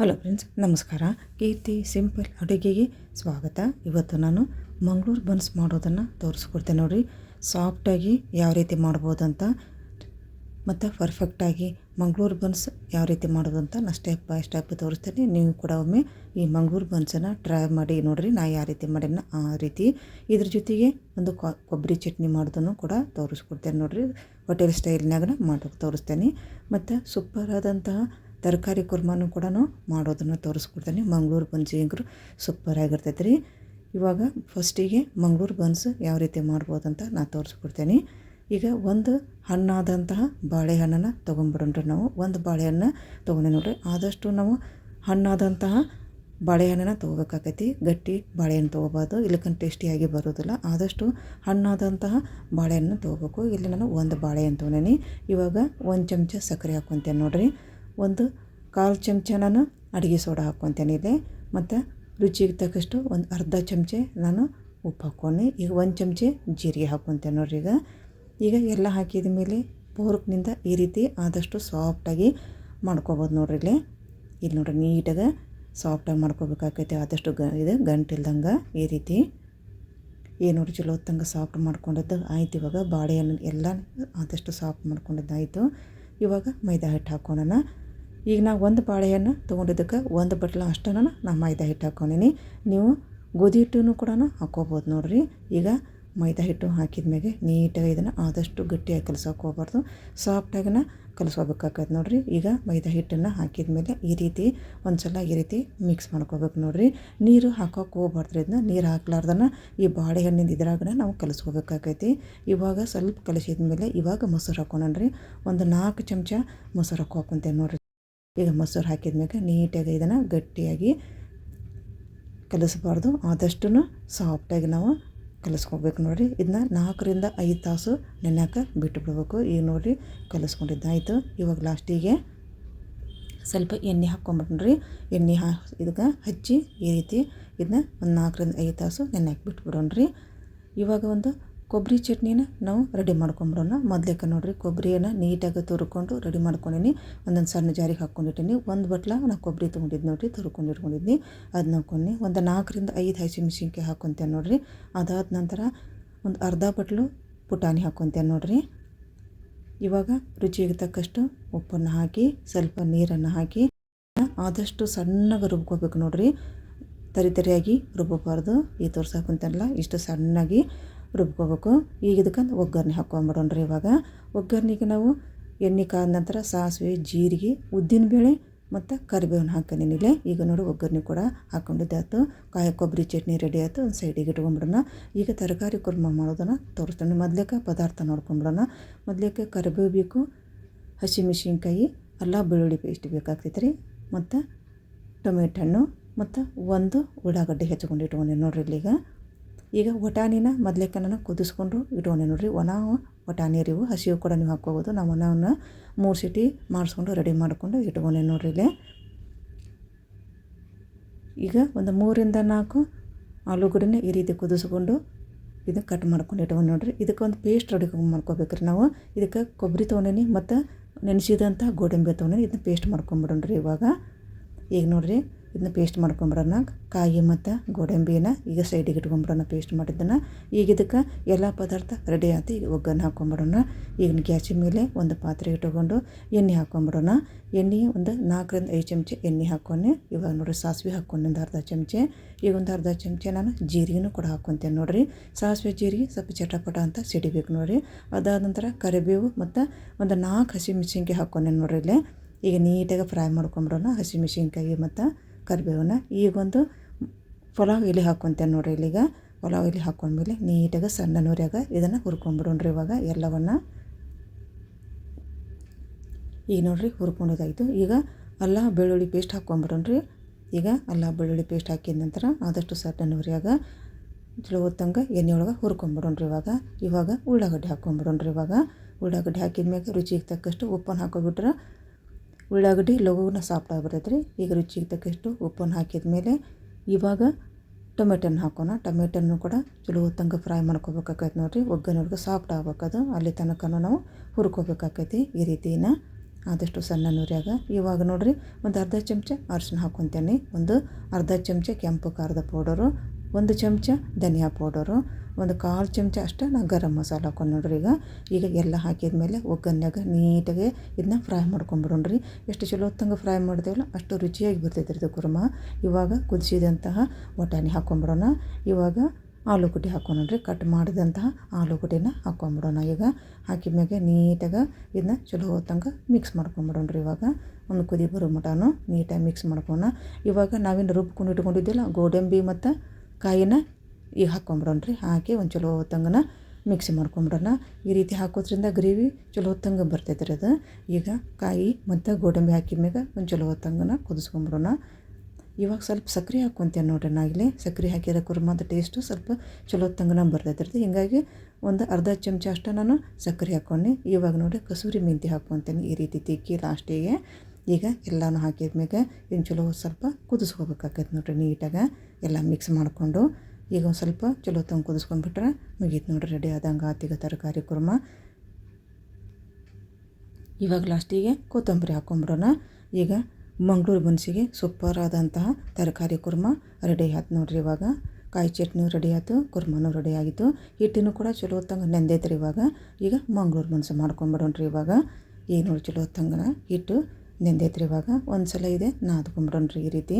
Hello friends ನಮಸ್ಕಾರ. ಕೀರ್ತಿ simple ಅಡುಗೆಗೆ ಸ್ವಾಗತ. ಇವತ್ತು ನಾನು ಮಂಗಳೂರು ಬನ್ಸ್ ಮಾಡೋದನ್ನು ತೋರಿಸ್ಕೊಡ್ತೇನೆ ನೋಡಿರಿ. ಸಾಫ್ಟಾಗಿ ಯಾವ ರೀತಿ ಮಾಡ್ಬೋದು ಅಂತ ಮತ್ತು ಪರ್ಫೆಕ್ಟಾಗಿ ಮಂಗಳೂರು ಬನ್ಸ್ ಯಾವ ರೀತಿ ಮಾಡೋದು ಅಂತ ನಾನು ಸ್ಟೆಪ್ ಬೈ ಸ್ಟೆಪ್ ತೋರಿಸ್ತೇನೆ. ನೀವು ಕೂಡ ಒಮ್ಮೆ ಈ ಮಂಗಳೂರು ಬನ್ಸನ್ನು ಟ್ರೈ ಮಾಡಿ ನೋಡಿರಿ, ನಾ ಯಾವ ರೀತಿ ಮಾಡಿನ ಆ ರೀತಿ. ಇದ್ರ ಜೊತೆಗೆ ಒಂದು ಕೊಬ್ಬರಿ ಚಟ್ನಿ ಮಾಡೋದನ್ನು ಕೂಡ ತೋರಿಸ್ಕೊಡ್ತೇನೆ ನೋಡಿರಿ. ಹೋಟೆಲ್ ಸ್ಟೈಲ್ನಾಗ ಮಾಡೋಕೆ ತೋರಿಸ್ತೇನೆ. ಮತ್ತು ಸೂಪರ್ ಆದಂತಹ ತರಕಾರಿ ಕುರ್ಮಾನು ಕೂಡ ಮಾಡೋದನ್ನು ತೋರಿಸ್ಕೊಡ್ತೇನೆ. ಮಂಗಳೂರು ಬನ್ಸ್ ಹೆಂಗ್ರು ಸೂಪರ್ ಆಗಿರ್ತೈತೆ ರೀ ಇವಾಗ ಫಸ್ಟಿಗೆ ಮಂಗಳೂರು ಬನ್ಸ್ ಯಾವ ರೀತಿ ಮಾಡ್ಬೋದು ಅಂತ ನಾನು ತೋರಿಸ್ಕೊಡ್ತೇನೆ. ಈಗ ಒಂದು ಹಣ್ಣಾದಂತಹ ಬಾಳೆಹಣ್ಣನ್ನು ತೊಗೊಂಡ್ಬಿಡೋಣ್ರಿ ನಾವು. ಒಂದು ಬಾಳೆಹಣ್ಣು ತೊಗೊಂಡೆ ನೋಡ್ರಿ, ಆದಷ್ಟು ನಾವು ಹಣ್ಣಾದಂತಹ ಬಾಳೆಹಣ್ಣನ್ನು ತೊಗೋಬೇಕಾಕೈತಿ. ಗಟ್ಟಿ ಬಾಳೆಹಣ್ಣು ತೊಗೋಬಾರ್ದು ಇಲ್ಲಿಕನ್ ಟೇಸ್ಟಿಯಾಗಿ ಬರೋದಿಲ್ಲ. ಆದಷ್ಟು ಹಣ್ಣಾದಂತಹ ಬಾಳೆಹಣ್ಣು ತೊಗೋಬೇಕು. ಇಲ್ಲಿ ನಾನು ಒಂದು ಬಾಳೆಹಣ್ಣು ತೊಗೊಂಡೇನಿ. ಇವಾಗ ಒಂದು ಚಮಚ ಸಕ್ಕರೆ ಹಾಕ್ಕೊತೇನೆ ನೋಡಿರಿ. ಒಂದು ಕಾಲು ಚಮಚ ನಾನು ಅಡುಗೆ ಸೋಡಾ ಹಾಕ್ಕೊತೇನೆ ಇಲ್ಲಿ. ಮತ್ತು ರುಚಿಗೆ ತಕ್ಕಷ್ಟು ಒಂದು ಅರ್ಧ ಚಮಚೆ ನಾನು ಉಪ್ಪು ಹಾಕ್ಕೊಂಡು. ಈಗ ಒಂದು ಚಮಚೆ ಜೀರಿಗೆ ಹಾಕ್ಕೊತೇನೆ ನೋಡ್ರಿ ಈಗ. ಈಗ ಎಲ್ಲ ಹಾಕಿದ ಮೇಲೆ ಪೋರ್ಕ್ನಿಂದ ಈ ರೀತಿ ಆದಷ್ಟು ಸಾಫ್ಟಾಗಿ ಮಾಡ್ಕೊಬೋದು ನೋಡ್ರಿ ಇಲ್ಲಿ. ಇಲ್ಲಿ ನೋಡ್ರಿ ನೀಟಾಗಿ ಸಾಫ್ಟಾಗಿ ಮಾಡ್ಕೋಬೇಕಾಗೈತೆ. ಆದಷ್ಟು ಗ ಇದು ಗಂಟಿಲ್ದಂಗೆ ಈ ರೀತಿ. ಏನು ನೋಡಿ ಚಲೋ ಹೊತ್ತಂಗೆ ಸಾಫ್ಟ್ ಮಾಡ್ಕೊಂಡದ್ದು ಆಯ್ತು ಇವಾಗ. ಬಾಳೆಹಣ್ಣು ಎಲ್ಲ ಆದಷ್ಟು ಸಾಫ್ಟ್ ಮಾಡ್ಕೊಂಡಿದ್ದು ಆಯಿತು ಇವಾಗ ಮೈದಾ ಹಿಟ್ಟು ಹಾಕ್ಕೊಳ್ಳೋಣ ಈಗ ನಾವು ಒಂದು ಬಾಳೆಹಣ್ಣು ತೊಗೊಂಡಿದ್ದಕ್ಕೆ ಒಂದು ಬಟ್ಲ ಅಷ್ಟನ್ನು ನಾ ಮೈದಾ ಹಿಟ್ಟು ಹಾಕೊಂಡಿನಿ ನೀವು ಗೋಧಿ ಹಿಟ್ಟನ್ನು ಕೂಡ ಹಾಕ್ಕೋಬೋದು ನೋಡಿರಿ. ಈಗ ಮೈದಾ ಹಿಟ್ಟು ಹಾಕಿದ ಮೇಲೆ ನೀಟಾಗಿ ಇದನ್ನು ಆದಷ್ಟು ಗಟ್ಟಿಯಾಗಿ ಕಲಸೋಕೆ ಹೋಗ್ಬಾರ್ದು. ಸಾಫ್ಟಾಗಿನ ಕಲಿಸ್ಕೋಬೇಕಾಗತ್ತೆ ನೋಡಿರಿ. ಈಗ ಮೈದಾ ಹಿಟ್ಟನ್ನು ಹಾಕಿದ ಮೇಲೆ ಈ ರೀತಿ ಒಂದು ಸಲ ಈ ರೀತಿ ಮಿಕ್ಸ್ ಮಾಡ್ಕೋಬೇಕು ನೋಡಿರಿ. ನೀರು ಹಾಕೋಕೆ ಹೋಗ್ಬಾರ್ದು ಇದನ್ನ. ನೀರು ಹಾಕ್ಲಾರ್ದನ ಈ ಬಾಳೆಹಣ್ಣಿಂದ ಇದ್ರಾಗನ ನಾವು ಕಲಿಸ್ಕೋಬೇಕಾಗೈತಿ. ಇವಾಗ ಸ್ವಲ್ಪ ಕಲಸಿದ ಮೇಲೆ ಇವಾಗ ಮೊಸರು ರೀ ಒಂದು ನಾಲ್ಕು ಚಮಚ ಮೊಸರು ಹಾಕೋಕೊಂತೇನೆ ನೋಡಿರಿ. ಈಗ ಮೊಸರು ಹಾಕಿದ ಮ್ಯಾಗ ನೀಟಾಗಿ ಇದನ್ನು ಗಟ್ಟಿಯಾಗಿ ಕಲಿಸಬಾರ್ದು. ಆದಷ್ಟು ಸಾಫ್ಟಾಗಿ ನಾವು ಕಲಿಸ್ಕೊಬೇಕು ನೋಡಿರಿ. ಇದನ್ನ ನಾಲ್ಕರಿಂದ ಐದು ತಾಸು ನೆನೆಯೋಕೆ ಬಿಟ್ಟು ಬಿಡಬೇಕು ಈಗ ನೋಡಿರಿ ಕಲಿಸ್ಕೊಂಡಿದ್ದಾಯ್ತು. ಇವಾಗ ಲಾಸ್ಟಿಗೆ ಸ್ವಲ್ಪ ಎಣ್ಣೆ ಹಾಕ್ಕೊಂಬಿಡ್ರಿ ಎಣ್ಣೆ ಹಾ ಇದಕ್ಕೆ ಹಚ್ಚಿ ಈ ರೀತಿ ಇದನ್ನ ಒಂದು ನಾಲ್ಕರಿಂದ ಐದು ತಾಸು ನೆನೆಯಕ್ಕೆ ಬಿಟ್ಬಿಡೋಣ್ರಿ ಇವಾಗ ಒಂದು ಕೊಬ್ಬರಿ ಚಟ್ನಿನ ನಾವು ರೆಡಿ ಮಾಡ್ಕೊಂಬಿಡೋಣ. ಮೊದಲೇಕ ನೋಡಿರಿ ಕೊಬ್ಬರಿಯನ್ನು ನೀಟಾಗಿ ತುರ್ಕೊಂಡು ರೆಡಿ ಮಾಡ್ಕೊಂಡೀನಿ. ಒಂದೊಂದು ಸಣ್ಣ ಜಾರಿಗೆ ಹಾಕ್ಕೊಂಡಿಟ್ಟೀನಿ. ಒಂದು ಬಟ್ಲ ನಾನು ಕೊಬ್ಬರಿ ತೊಗೊಂಡಿದ್ದು ನೋಡಿರಿ, ತುರ್ಕೊಂಡು ಅದನ್ನ ಹಾಕ್ಕೊಂಡು ಒಂದು ನಾಲ್ಕರಿಂದ ಐದು ಹಸಿಮೆಣ್ಸಿನ್ಕಾಯಿ ಹಾಕ್ಕೊತೇನೆ ನೋಡಿರಿ. ಅದಾದ ನಂತರ ಒಂದು ಅರ್ಧ ಬಟ್ಲು ಪುಟಾಣಿ ಹಾಕ್ಕೊತೇನೆ ನೋಡಿರಿ. ಇವಾಗ ರುಚಿಗೆ ತಕ್ಕಷ್ಟು ಉಪ್ಪನ್ನು ಹಾಕಿ, ಸ್ವಲ್ಪ ನೀರನ್ನು ಹಾಕಿ, ಆದಷ್ಟು ಸಣ್ಣಗೆ ರುಬ್ಕೋಬೇಕು ನೋಡಿರಿ. ತರಿ ತರಿಯಾಗಿ ರುಬ್ಬಬಾರ್ದು. ಈ ತೋರ್ಸಾಕಂತಲ್ಲ ಇಷ್ಟು ಸಣ್ಣಗೆ ರುಬ್ಕೋಬೇಕು. ಈಗ ಇದಕ್ಕೆ ಒಗ್ಗರಣೆ ಹಾಕ್ಕೊಂಬಿಡೋಣ್ರಿ ಇವಾಗ. ಒಗ್ಗರಣೆಗೆ ನಾವು ಎಣ್ಣೆ ಕಾದ ನಂತರ ಸಾಸಿವೆ, ಜೀರಿಗೆ ಉದ್ದಿನಬೇಳೆ ಮತ್ತು ಕರಿಬೇವನ್ನ ಹಾಕೊಂಡಿನಿಲೆ ಈಗ ನೋಡಿ ಒಗ್ಗರಣೆ ಕೂಡ ಹಾಕ್ಕೊಂಡಿದ್ದಾಯ್ತು ಕಾಯಿ ಕೊಬ್ಬರಿ ಚಟ್ನಿ ರೆಡಿ ಆಯಿತು ಒಂದು ಸೈಡಿಗೆ ಇಟ್ಕೊಂಬಿಡೋಣ. ಈಗ ತರಕಾರಿ ಕುರ್ಮ ಮಾಡೋದನ್ನು ತೋರಿಸ್ತೀನಿ. ಮೊದಲೇಕ ಪದಾರ್ಥ ನೋಡ್ಕೊಂಬಿಡೋಣ. ಮೊದಲೇಕ ಕರಿಬೇವು ಬೇಕು, ಹಸಿಮೆಣ್ಸಿನ್ಕಾಯಿ, ಅಲ್ಲ ಬೆಳ್ಳುಳ್ಳಿ ಪೇಸ್ಟ್ ಬೇಕಾಗ್ತೈತೆ ರೀ ಮತ್ತು ಟೊಮೆಟೊ ಹಣ್ಣು, ಮತ್ತು ಒಂದು ಉಳ್ಳಾಗಡ್ಡೆ ಹೆಚ್ಕೊಂಡು ಇಟ್ಕೊಂಡೆ ನೋಡ್ರಿ ಇಲ್ಲಿಗ ಈಗ ವಟಾಣಿನ ಮೊದಲೇಕನ ಕುದಿಸ್ಕೊಂಡು ಇಟ್ಕೊಂಡೆ ನೋಡಿರಿ, ಒಣ ವಟಾಣಿ ರೀವು, ಹಸಿವು ಕೂಡ ನೀವು ಹಾಕ್ಕೋಬೋದು. ನಾವು ಒಣವನ್ನು ಮೂರು ಸಿಟಿ ಮಾಡಿಸ್ಕೊಂಡು ರೆಡಿ ಮಾಡಿಕೊಂಡು ಇಟ್ಕೊಂಡೆ ನೋಡಿರಿ ಇಲ್ಲಿ. ಈಗ ಒಂದು ಮೂರಿಂದ ನಾಲ್ಕು ಆಲೂಗಡ್ಡೆನ ಈ ರೀತಿ ಕುದಿಸ್ಕೊಂಡು ಇದು ಕಟ್ ಮಾಡ್ಕೊಂಡು ಇಟ್ಕೊಂಡು ನೋಡಿರಿ. ಇದಕ್ಕೆ ಒಂದು ಪೇಸ್ಟ್ ರೆಡಿ ಮಾಡ್ಕೋಬೇಕ್ರಿ ನಾವು. ಇದಕ್ಕೆ ಕೊಬ್ಬರಿ ತೊಗೊಂಡೇನಿ ಮತ್ತು ನೆನೆಸಿದಂಥ ಗೋಡಂಬಿ ತೊಗೊಂಡೇನಿ ಇದನ್ನ ಪೇಸ್ಟ್ ಮಾಡ್ಕೊಂಬಿಡೋಣ್ರಿ ಇವಾಗ. ಈಗ ನೋಡಿರಿ ಇದನ್ನ ಪೇಸ್ಟ್ ಮಾಡ್ಕೊಂಬಿಡೋಣ ಕಾಯಿ ಮತ್ತು ಗೋಡಂಬಿನ ಈಗ ಸೈಡಿಗೆ ಇಟ್ಕೊಂಬಿಡೋಣ ಪೇಸ್ಟ್ ಮಾಡಿದ್ದನ್ನು. ಈಗ ಇದಕ್ಕೆ ಎಲ್ಲ ಪದಾರ್ಥ ರೆಡಿ ಆಯ್ತು ಈಗ ಒಗ್ಗರಣೆ ಹಾಕ್ಕೊಂಬಿಡೋಣ ಈಗ ಗ್ಯಾಸಿನ ಮೇಲೆ ಒಂದು ಪಾತ್ರೆ ಇಟ್ಕೊಂಡು ಎಣ್ಣೆ ಹಾಕ್ಕೊಂಬಿಡೋಣ ಎಣ್ಣೆ ಒಂದು ನಾಲ್ಕರಿಂದ ಐದು ಚಮಚ ಎಣ್ಣೆ ಹಾಕ್ಕೊಂಡೆ. ಇವಾಗ ನೋಡಿರಿ ಸಾಸಿವೆ ಹಾಕ್ಕೊಂಡು ಒಂದು ಅರ್ಧ ಚಮಚೆ. ಈಗ ಒಂದು ಅರ್ಧ ಚಮಚೆ ನಾನು ಜೀರಿಗೆನೂ ಕೂಡ ಹಾಕ್ಕೊತೇನೆ ನೋಡಿರಿ. ಸಾಸಿವೆ ಜೀರಿಗೆ ಸ್ವಲ್ಪ ಚಟಪಟ ಅಂತ ಸಿಡಿಬೇಕು ನೋಡಿರಿ. ಅದಾದ ನಂತರ ಕರಿಬೇವು ಮತ್ತು ಒಂದು ನಾಲ್ಕು ಹಸಿಮೆಣ್ಸಿನ್ಕಾಯಿ ಹಾಕ್ಕೊಂಡೆ ನೋಡಿರಿ ಇಲ್ಲೇ. ಈಗ ನೀಟಾಗಿ ಫ್ರೈ ಮಾಡ್ಕೊಂಬಿಡೋಣ ಹಸಿಮೆಣ್ಸಿನ್ಕಾಯಿ ಮತ್ತು ಕರಿಬೇವನ್ನ ಈಗೊಂದು ಪಲಾವ್ ಎಲೆ ಹಾಕ್ಕೊತೇನೆ ನೋಡಿರಿ ಇಲ್ಲಿಗ. ಪಲಾವ್ ಎಲೆ ಹಾಕೊಂಡ್ಮೇಲೆ ನೀಟಾಗಿ ಸಣ್ಣ ನೂರ್ಯಾಗ ಇದನ್ನು ಹುರ್ಕೊಂಡ್ಬಿಡೋಣ್ರಿ ಇವಾಗ ಎಲ್ಲವನ್ನು. ಈಗ ನೋಡಿರಿ ಹುರ್ಕೊಂಡೋದಾಯಿತು. ಈಗ ಅಲ್ಲ, ಬೆಳ್ಳುಳ್ಳಿ ಪೇಸ್ಟ್ ಹಾಕ್ಕೊಂಬಿಡೋಣ್ರಿ ಈಗ ಅಲ್ಲ, ಬೆಳ್ಳುಳ್ಳಿ ಪೇಸ್ಟ್ ಹಾಕಿದ ನಂತರ ಆದಷ್ಟು ಸಣ್ಣ ನೂರ್ಯಾಗ ಚಲೋ ಹೊತ್ತಂಗೆ ಎಣ್ಣೆ ಒಳಗೆ ಹುರ್ಕೊಂಬಿಡೋಣ್ರಿ ಇವಾಗ. ಇವಾಗ ಉಳ್ಳಾಗಡ್ಡೆ ಹಾಕ್ಕೊಂಬಿಡೋಣ್ರಿ ಇವಾಗ. ಉಳ್ಳಾಗಡ್ಡೆ ಹಾಕಿದ ಮ್ಯಾಗ ರುಚಿಗೆ ತಕ್ಕಷ್ಟು ಉಪ್ಪನ್ನು ಹಾಕೋಬಿಟ್ರೆ ಉಳ್ಳಾಗಡ್ಡಿ ಲಘುನ ಸಾಫ್ಟ್ ಆಗಿಬಿಡ್ತೈತೆ ರೀ ಈಗ ರುಚಿಗೆ ತಕ್ಕಷ್ಟು ಉಪ್ಪನ್ನು ಹಾಕಿದ ಮೇಲೆ ಇವಾಗ ಟೊಮೆಟೊನ ಹಾಕೋಣ. ಟೊಮೆಟೊನು ಕೂಡ ಚಲೋ ಹೊತ್ತಂಗೆ ಫ್ರೈ ಮಾಡ್ಕೋಬೇಕಾಕೈತೆ ನೋಡಿರಿ. ಒಗ್ಗರಣೆ ಸಾಫ್ಟ್ ಆಗ್ಬೇಕದು. ಅಲ್ಲಿ ತನಕ ನಾವು ಹುರ್ಕೋಬೇಕಾಕೈತಿ ಈ ರೀತಿನ. ಆದಷ್ಟು ಸಣ್ಣ ನುರಿಯಾಗ. ಇವಾಗ ನೋಡಿರಿ ಒಂದು ಅರ್ಧ ಚಮಚ ಅರ್ಶಿನ ಹಾಕ್ಕೊತೇನೆ ಒಂದು ಅರ್ಧ ಚಮಚ ಕೆಂಪು ಖಾರದ ಪೌಡರು ಒಂದು ಚಮಚ ಧನಿಯಾ ಪೌಡರು, ಒಂದು ಕಾಲು ಚಮಚ ಅಷ್ಟೇ ನಾನು ಗರಂ ಮಸಾಲ ಹಾಕೊಂಡು ನೋಡ್ರಿ ಈಗ. ಈಗ ಎಲ್ಲ ಹಾಕಿದ ಮೇಲೆ ಒಗ್ಗನ್ಯಾಗ ನೀಟಾಗಿ ಇದನ್ನ ಫ್ರೈ ಮಾಡ್ಕೊಂಬಿಡೋಣ್ರಿ. ಎಷ್ಟು ಚಲೋ ಹೊತ್ತಂಗೆ ಫ್ರೈ ಮಾಡ್ತೇವಲ್ಲ ಅಷ್ಟು ರುಚಿಯಾಗಿ ಬರ್ತೈತೆ ರೀ ಕುರ್ಮ. ಇವಾಗ ಕುದಿಸಿದಂತಹ ಬಟಾಣಿ ಹಾಕೊಂಬಿಡೋಣ ಇವಾಗ ಆಲೂಗಡ್ಡೆ ಹಾಕೊಂಡ್ರಿ ಕಟ್ ಮಾಡಿದಂತಹ ಆಲೂಗಡ್ಡೆನ ಹಾಕ್ಕೊಂಬಿಡೋಣ ಈಗ. ಹಾಕಿದ ಮ್ಯಾಗೆ ನೀಟಾಗಿ ಇದನ್ನ ಚಲೋ ಹೊತ್ತಂಗೆ ಮಿಕ್ಸ್ ಮಾಡ್ಕೊಂಬಿಡೋಣ್ರಿ ಇವಾಗ. ಒಂದು ಕುದಿ ಬರೋ ಮಟನು ನೀಟಾಗಿ ಮಿಕ್ಸ್ ಮಾಡ್ಕೊಣ ಇವಾಗ ನಾವೇನು ರುಬ್ಕೊಂಡು ಇಟ್ಕೊಂಡಿದ್ದಿಲ್ಲ ಗೋಡಂಬಿ ಮತ್ತು ಕಾಯಿನ ಈಗ ಹಾಕ್ಕೊಂಬಿಡೋಣ್ರಿ ಹಾಕಿ ಒಂದು ಚಲೋ ಹೊತ್ತಂಗನ ಮಿಕ್ಸಿ ಮಾಡ್ಕೊಂಬಿಡೋಣ. ಈ ರೀತಿ ಹಾಕೋದ್ರಿಂದ ಗ್ರೇವಿ ಚಲೋ ಹೊತ್ತಂಗೆ ಬರ್ತೈತೆ ರೀ ಅದು. ಈಗ ಕಾಯಿ ಮತ್ತು ಗೋಡಂಬಿ ಹಾಕಿದ ಮ್ಯಾಗ ಒಂದು ಚಲೋ ಹೊತ್ತಂಗನ ಕುದಿಸ್ಕೊಂಬಿಡೋಣ. ಇವಾಗ ಸ್ವಲ್ಪ ಸಕ್ಕರೆ ಹಾಕ್ಕೊಂತೇನೆ ನೋಡ್ರಿ ನಾ ಸಕ್ಕರೆ ಹಾಕಿರೋ ಕುರ್ಮದ ಟೇಸ್ಟು ಸ್ವಲ್ಪ ಚಲೋ ತಂಗನ ಬರ್ತೈತೆ ಹೀಗಾಗಿ ಒಂದು ಅರ್ಧ ಚಮಚ ಅಷ್ಟು ನಾನು ಸಕ್ಕರೆ ಹಾಕ್ಕೊಂಡೆ ಇವಾಗ ನೋಡಿ ಕಸೂರಿ ಮೆಂತಿ ಹಾಕ್ಕೊತೇನೆ ಈ ರೀತಿ ತಿಕ್ಕಿ ಲಾಸ್ಟಿಗೆ ಈಗ ಎಲ್ಲನೂ ಹಾಕಿದ ಮ್ಯಾಗೆ ಇನ್ನು ಚಲೋ ಸ್ವಲ್ಪ ಕುದಿಸ್ಕೋಬೇಕಾಗೈತೆ ನೋಡ್ರಿ ನೀಟಾಗಿ. ಎಲ್ಲ ಮಿಕ್ಸ್ ಮಾಡಿಕೊಂಡು ಈಗ ಒಂದು ಸ್ವಲ್ಪ ಚಲೋ ತಂಗೆ ಕುದಿಸ್ಕೊಂಡ್ಬಿಟ್ರೆ ಮುಗೀತು ನೋಡ್ರಿ ರೆಡಿ ಆದಂಗೆ ಆತೀಗ ತರಕಾರಿ, ಕುರ್ಮ. ಇವಾಗ ಲಾಸ್ಟಿಗೆ ಕೊತ್ತಂಬರಿ ಹಾಕ್ಕೊಂಬಿಡೋಣ ಈಗ ಮಂಗಳೂರು ಬನ್ಸಿಗೆ ಸೂಪರ್ ಆದಂತಹ ತರಕಾರಿ, ಕುರ್ಮ ರೆಡಿ ಆಯ್ತು ನೋಡ್ರಿ ಇವಾಗ. ಕಾಯಿ ಚಟ್ನಿ ರೆಡಿ ಆಯಿತು, ಕುರ್ಮನೂ ರೆಡಿ ಆಗಿತ್ತು. ಹಿಟ್ಟಿನೂ ಕೂಡ ಚಲೋ ಹೊತ್ತಂಗೆ ನೆಂದೈತ್ರಿ ಇವಾಗ. ಈಗ ಮಂಗಳೂರು ಬನ್ಸು ಮಾಡ್ಕೊಂಬಿಡೋಣ್ರಿ ಇವಾಗ. ಏನು ನೋಡಿ ಚಲೋ ಹೊತ್ತಂಗೆ ಹಿಟ್ಟು ನೆಂದೈತ್ರಿ ಇವಾಗ? ಒಂದು ಸಲ ಇದೆ ನಾದ್ಕೊಂಬಿಡೋಣ್ರಿ ಈ ರೀತಿ.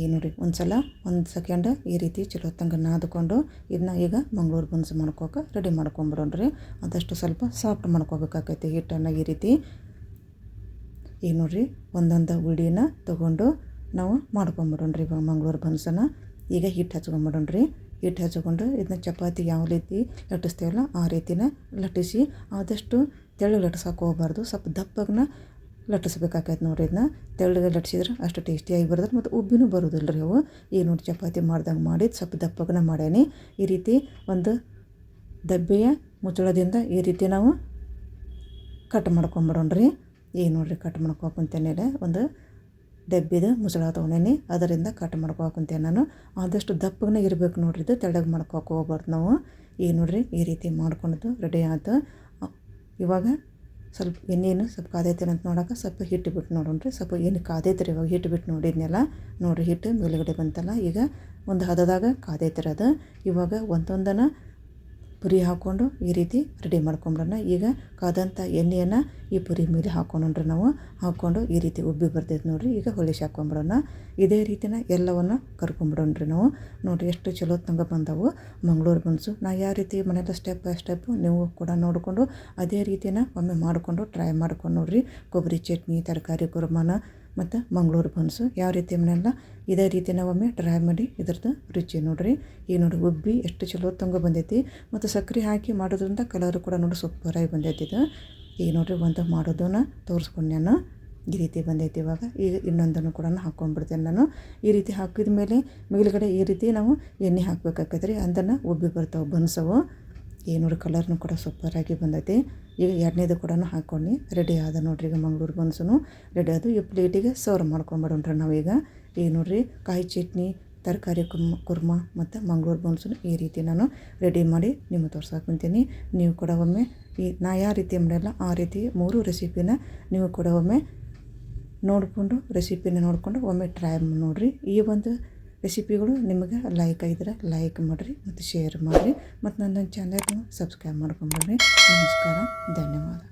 ಈ ನೋಡಿ ಒಂದು ಸಲ ಒಂದು ಸೆಕೆಂಡ್ ಈ ರೀತಿ ಚಲೋ ತಂಗ ನಾದ್ಕೊಂಡು ಇದನ್ನ ಈಗ ಮಂಗಳೂರು ಬನ್ಸು ಮಾಡ್ಕೋಕೆ ರೆಡಿ ಮಾಡ್ಕೊಂಬಿಡೋಣ್ರಿ. ಅದಷ್ಟು ಸ್ವಲ್ಪ ಸಾಫ್ಟ್ ಮಾಡ್ಕೋಬೇಕಾಕೈತಿ ಹಿಟ್ಟನ್ನು ಈ ರೀತಿ. ಈಗ ರೀ ಒಂದೊಂದು ಉಳಿನ ತೊಗೊಂಡು ನಾವು ಮಾಡ್ಕೊಂಬಿಡೋಣ್ರಿ ಇವಾಗ ಮಂಗಳೂರು ಬನ್ಸನ್ನು. ಈಗ ಹಿಟ್ಟು ಹಚ್ಕೊಂಬಿಡೋಣ್ರಿ. ಹಿಟ್ಟು ಹಚ್ಕೊಂಡು ಇದನ್ನ ಚಪಾತಿ ಯಾವ ರೀತಿ ಲಟ್ಟಿಸ್ತೀವಲ್ಲ ಆ ರೀತಿನ ಲಟ್ಟಿಸಿ ಆದಷ್ಟು ತೆಳ್ಳಗೆ ಲಟ್ಸೋಕೆ ಹೋಗ್ಬಾರ್ದು. ಸ್ವಲ್ಪ ದಪ್ಪಗನ ಲಟ್ಟಿಸ್ಬೇಕಾಕೈತೆ ನೋಡ್ರಿ ಇದನ್ನ. ತೆಳ್ಳಗೆ ಲಟ್ಸಿದ್ರೆ ಅಷ್ಟು ಟೇಸ್ಟಿಯಾಗಿ ಬರ್ತದೆ ಮತ್ತು ಉಬ್ಬಿನೂ ಬರೋದಿಲ್ಲ ರೀ ಅವು. ಈಗ ನೋಡಿ ಚಪಾತಿ ಮಾಡ್ದಂಗೆ ಮಾಡಿ ಸ್ವಲ್ಪ ದಪ್ಪಗನ ಮಾಡೇನಿ ಈ ರೀತಿ ಒಂದು ದಬ್ಬೆಯ ಮುಚ್ಚಳದಿಂದ ಈ ರೀತಿ ನಾವು ಕಟ್ ಮಾಡ್ಕೊಂಬಿಡೋಣ್ರಿ ಈಗ ನೋಡ್ರಿ ಕಟ್ ಮಾಡ್ಕೊಕೊಂತೇನೆ ಒಂದು ಡಬ್ಬಿದ ಮುಚ್ಚಳ ತೊಗೊಂಡೇನಿ. ಅದರಿಂದ ಕಟ್ ಮಾಡ್ಕೊಕೊಂತೇನೆ ನಾನು. ಆದಷ್ಟು ದಪ್ಪಗನೇ ಇರಬೇಕು ನೋಡ್ರಿ ಇದು. ತೆಳ್ಳಗೆ ಮಾಡ್ಕೊಕ್ಕೆ ಹೋಗ್ಬಾರ್ದು ನಾವು. ಈಗ ನೋಡ್ರಿ ಈ ರೀತಿ ಮಾಡ್ಕೊಂಡು ರೆಡಿ ಆಯ್ತು ಇವಾಗ ಸ್ವಲ್ಪ ಇನ್ನೇನು ಸ್ವಲ್ಪ ಕಾದೈತೇನೆ ಅಂತ ನೋಡೋಕೆ ಸ್ವಲ್ಪ ಹಿಟ್ಟು ಬಿಟ್ಟು ನೋಡೋಣ್ರಿ ಸ್ವಲ್ಪ ಏನು ಕಾದೈತ್ರಿ ಇವಾಗ ಹಿಟ್ಟು ಬಿಟ್ಟು ನೋಡಿದ್ನೆಲ್ಲ. ನೋಡಿರಿ ಹಿಟ್ಟು ಮೇಲುಗಡೆ ಬಂತಲ್ಲ. ಈಗ ಒಂದು ಹದದಾಗ ಕಾದೈತ್ರಿ ಅದು. ಇವಾಗ ಒಂದೊಂದನ ಪುರಿ ಹಾಕ್ಕೊಂಡು ಈ ರೀತಿ ರೆಡಿ ಮಾಡ್ಕೊಂಬಿಡೋಣ ಈಗ ಕಾದಂಥ ಎಣ್ಣೆಯನ್ನು ಈ ಪುರಿ ಮೇಲೆ ಹಾಕ್ಕೊಂಡ್ರಿ ನಾವು ಹಾಕ್ಕೊಂಡು ಈ ರೀತಿ ಉಬ್ಬಿ ಬರ್ತೈತೆ ನೋಡಿರಿ. ಈಗ ಹೊಲಿಸಿ ಹಾಕ್ಕೊಂಬಿಡೋಣ ಇದೇ ರೀತಿನ ಎಲ್ಲವನ್ನು ಕರ್ಕೊಂಬಿಡೋಣ್ರಿ ನಾವು. ನೋಡಿರಿ ಎಷ್ಟು ಚಲೋ ತಂಗ ಬಂದವು. ಮಂಗಳೂರು ಬನ್ಸು. ನಾ ಯಾವ ರೀತಿ ಮನೆಯಲ್ಲ ಸ್ಟೆಪ್ ಬೈ ಸ್ಟೆಪ್ಪು ನೀವು ಕೂಡ ನೋಡಿಕೊಂಡು ಅದೇ ರೀತಿನ ಒಮ್ಮೆ ಮಾಡಿಕೊಂಡು ಟ್ರೈ ಮಾಡ್ಕೊಂಡು ನೋಡಿರಿ. ಕೊಬ್ಬರಿ ಚಟ್ನಿ, ತರಕಾರಿ, ಕುರ್ಮಾನ ಮತ್ತು ಮಂಗಳೂರು ಬನ್ಸು ಯಾವ ರೀತಿ ಮನೆಯಲ್ಲ ಇದೇ ರೀತಿ ನಾವೊಮ್ಮೆ ಟ್ರೈ ಮಾಡಿ ಇದ್ರದ್ದು ರುಚಿ ನೋಡಿರಿ. ಈಗ ನೋಡಿ ಉಬ್ಬಿ ಎಷ್ಟು ಚಲೋ ತಂಗ ಬಂದೈತಿ. ಮತ್ತು ಸಕ್ಕರೆ ಹಾಕಿ ಮಾಡೋದ್ರಿಂದ ಕಲರು ಕೂಡ ನೋಡಿ ಸೂಪರಾಗಿ ಬಂದೈತಿ ಇದು. ಈಗ ನೋಡಿರಿ ಒಂದು ಮಾಡೋದನ್ನ ತೋರಿಸ್ಕೊಂಡು ನಾನು ಈ ರೀತಿ ಬಂದೈತಿ ಇವಾಗ. ಈಗ ಇನ್ನೊಂದನ್ನು ಕೂಡ ಹಾಕ್ಕೊಂಡ್ಬಿಡ್ತೇನೆ ನಾನು. ಈ ರೀತಿ ಹಾಕಿದ ಮೇಲೆ ಮೇಲುಗಡೆ ಈ ರೀತಿ ನಾವು ಎಣ್ಣೆ ಹಾಕ್ಬೇಕಾಕೈತೆ ರೀ. ಅದನ್ನು ಉಬ್ಬಿ ಬರ್ತಾವೆ ಬನ್ಸವು. ಈಗ ನೋಡಿ ಕಲರ್ನು ಕೂಡ ಸೂಪರಾಗಿ ಬಂದೈತಿ. ಈಗ ಎರಡನೇದು ಕೂಡ ಹಾಕ್ಕೊಂಡು ರೆಡಿ ಆದ ನೋಡ್ರಿ ಈಗ ಮಂಗಳೂರು ಬನ್ಸು ರೆಡಿ ಆದ ಈ ಪ್ಲೇಟಿಗೆ ಸರ್ವ್ ಮಾಡ್ಕೊಂಬಿಡೋಣ್ರಿ ನಾವೀಗ. ಈಗ ನೋಡ್ರಿ ಕಾಯಿ ಚಟ್ನಿ, ತರಕಾರಿ ಕುರ್ಮ ಕುರ್ಮ ಮತ್ತು ಮಂಗ್ಳೂರು ಬನ್ಸು ಈ ರೀತಿ ನಾನು ರೆಡಿ ಮಾಡಿ ನಿಮಗೆ ತೋರ್ಸಕ್ಕೆ ನೀವು ಕೂಡ ಒಮ್ಮೆ ಈ ನಾ ಯಾವ ರೀತಿ ಮಾಡಲ್ಲ ಆ ರೀತಿ ಮೂರು ರೆಸಿಪಿನ ನೀವು ಕೂಡ ಒಮ್ಮೆ ನೋಡಿಕೊಂಡು ರೆಸಿಪಿನ ನೋಡಿಕೊಂಡು ಒಮ್ಮೆ ಟ್ರೈ ನೋಡಿರಿ. ಈ ಒಂದು ರೆಸಿಪಿಗಳು ನಿಮಗೆ ಲೈಕ್ ಆಗಿದ್ರೆ ಲೈಕ್ ಮಾಡಿರಿ ಮತ್ತು ಶೇರ್ ಮಾಡಿರಿ. ಮತ್ತು ನನ್ನ ಚಾನಲ್ನ ಸಬ್ಸ್ಕ್ರೈಬ್ ಮಾಡ್ಕೊಂಬಿಡ್ರಿ ನಮಸ್ಕಾರ, ಧನ್ಯವಾದ.